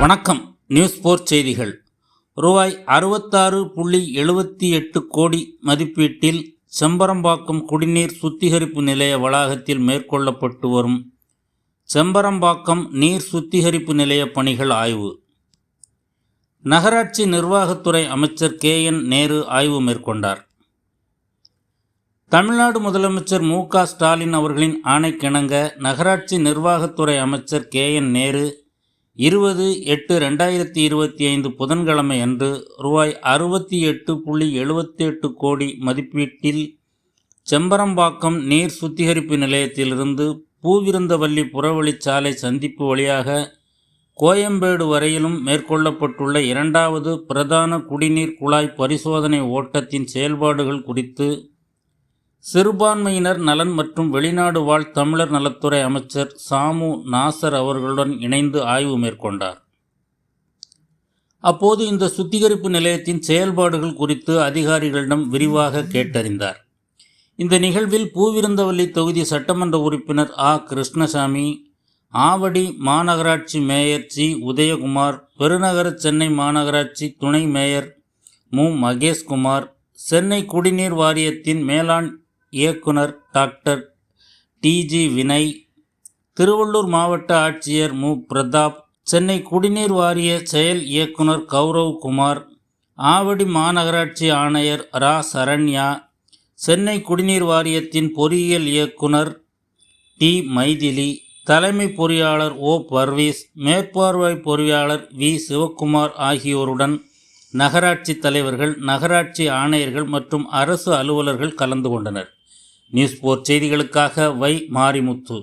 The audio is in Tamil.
வணக்கம். நியூஸ் போர் செய்திகள். ரூபாய் அறுபத்தாறு புள்ளி எழுபத்தி எட்டு கோடி மதிப்பீட்டில் செம்பரம்பாக்கம் குடிநீர் சுத்திகரிப்பு நிலைய வளாகத்தில் மேற்கொள்ளப்பட்டு வரும் செம்பரம்பாக்கம் நீர் சுத்திகரிப்பு நிலைய பணிகள் ஆய்வு. நகராட்சி நிர்வாகத்துறை அமைச்சர் கே. என். நேரு ஆய்வு மேற்கொண்டார். தமிழ்நாடு முதலமைச்சர் மு க ஸ்டாலின் அவர்களின் ஆணைக்கிணங்க நகராட்சி நிர்வாகத்துறை அமைச்சர் கே. என். நேரு இருபது எட்டு ரெண்டாயிரத்தி இருபத்தி ஐந்து புதன்கிழமை அன்று ரூபாய் அறுபத்தி எட்டு புள்ளி எழுபத்தி எட்டு கோடி மதிப்பீட்டில் செம்பரம்பாக்கம் நீர் சுத்திகரிப்பு நிலையத்திலிருந்து பூவிருந்தவல்லி புறவழிச்சாலை சந்திப்பு வழியாக கோயம்பேடு வரையிலும் மேற்கொள்ளப்பட்டுள்ள இரண்டாவது பிரதான குடிநீர் குழாய் பரிசோதனை ஓட்டத்தின் செயல்பாடுகள் குறித்து சிறுபான்மையினர் நலன் மற்றும் வெளிநாடு வாழ் தமிழர் நலத்துறை அமைச்சர் சாமு நாசர் அவர்களுடன் இணைந்து ஆய்வு மேற்கொண்டார். அப்போது இந்த சுத்திகரிப்பு நிலையத்தின் செயல்பாடுகள் குறித்து அதிகாரிகளிடம் விரிவாக கேட்டறிந்தார். இந்த நிகழ்வில் பூவிருந்தவல்லி தொகுதி சட்டமன்ற உறுப்பினர் ஆ. கிருஷ்ணசாமி ஆவடி மாநகராட்சி மேயர் ஜி உதயகுமார் பெருநகர சென்னை மாநகராட்சி துணை மேயர் மு. மகேஷ்குமார் சென்னை குடிநீர் வாரியத்தின் மேலாண் இயக்குனர் டாக்டர் டிஜி வினய் திருவள்ளூர் மாவட்ட ஆட்சியர் மு. பிரதாப் சென்னை குடிநீர் வாரிய செயல் இயக்குனர் கௌரவ் குமார் ஆவடி மாநகராட்சி ஆணையர் ரா. சரண்யா சென்னை குடிநீர் வாரியத்தின் பொறியியல் இயக்குனர் டி. மைதிலி தலைமை பொறியாளர் ஓ. பர்வீஸ் மேற்பார்வை பொறியாளர் வி. சிவக்குமார் ஆகியோருடன் நகராட்சி தலைவர்கள் நகராட்சி ஆணையர்கள் மற்றும் அரசு அலுவலர்கள் கலந்து கொண்டனர். நியூஸ் போர் செய்திகளுக்காக வை மாரிமுத்து.